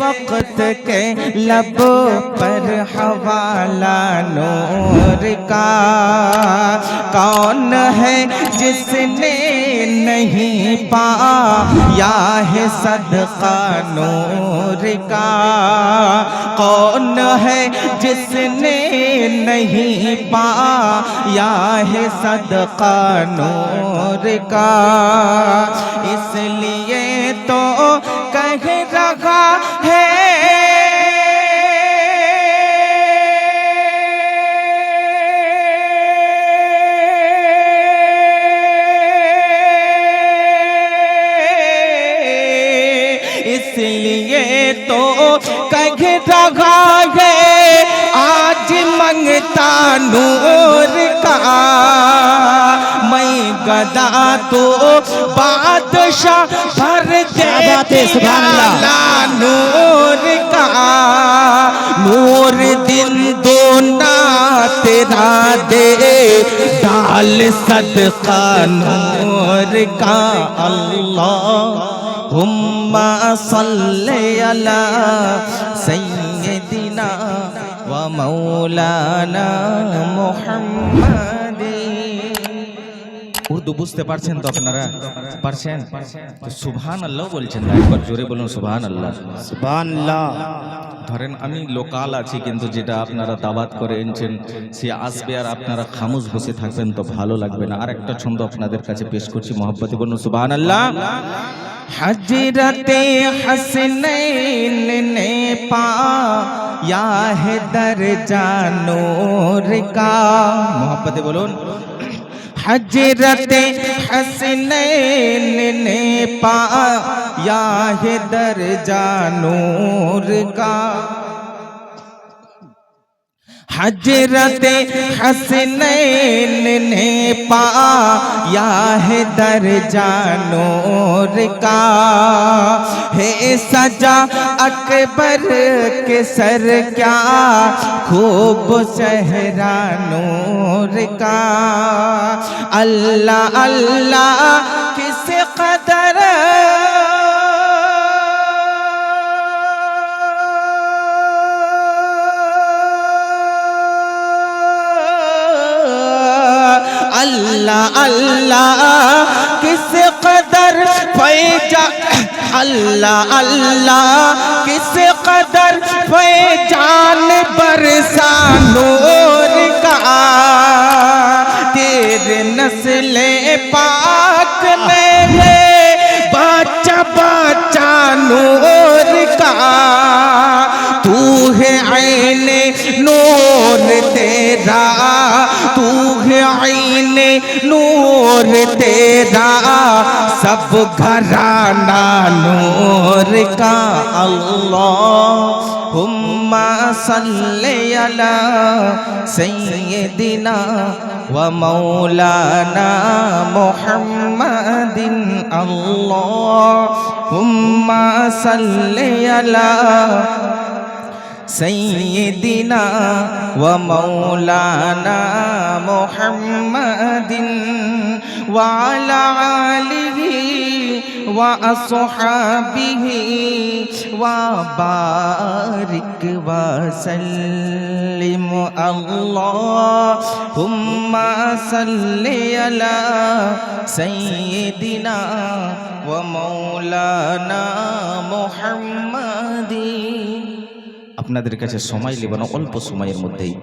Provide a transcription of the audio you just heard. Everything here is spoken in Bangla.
وقت کے لب پر حوالہ نور کا کون ہے جس نے नहीं पाया है सदका नूर का कौन है जिसने नहीं पाया है सदका नूर का इसलिए तो कह रहा है تو کہہ رہا ہے آج منگتا نور کا۔ میں گدا تو بادشاہ بھر دے نور کا۔ نور دن دونا تیرا دے ڈال صدقہ نور کا۔ اللہ اللهم صل على سيدنا ومولانا محمد. উর্দু বুঝতে পারছেন তো আপনারা? পারছেন? সুবহান আল্লাহ বলছেন একবার জোরে বলুন সুবহান আল্লাহ আল্লাহ ধরেন আমি লোকাল আছি কিন্তু যেটা আপনারা দাবাত করে এনেছেন সে আসবে আর আপনারা খামুজ বসে থাকবেন তো ভালো লাগবে না। আর একটা ছন্দ আপনাদের কাছে পেশ করছি মোহাম্মতি বলুন সুবাহ আল্লাহ হজরতে হসনैन পা পায়া জানো दर्जा কা। का বলুন حجرت حسنین نے پا یا ہے درجہ نور کا۔ حجرت حسنین نے پایا ہے در جانور کا۔ ہے سجا اکبر کے سر کیا خوب صحرا نور کا۔ اللہ اللہ کی اللہ اللہ کس قدر فیجا اللہ اللہ کس قدر فیجان برس नूर तेरा तू है आईने नूर तेरा सब घराना नूर का अल्लाह हुम्मा सल्ले अला सय्यदिना व मौलाना मुहम्मदिन अल्लाह हुम्मा सल्ले अला سيدنا ومولانا محمد وعلى آله وأصحابه وبارك وسلم اللهم صل على سيدنا ومولانا محمد আপনাদের কাছে সময় নেব না অল্প সময়ের মধ্যেই।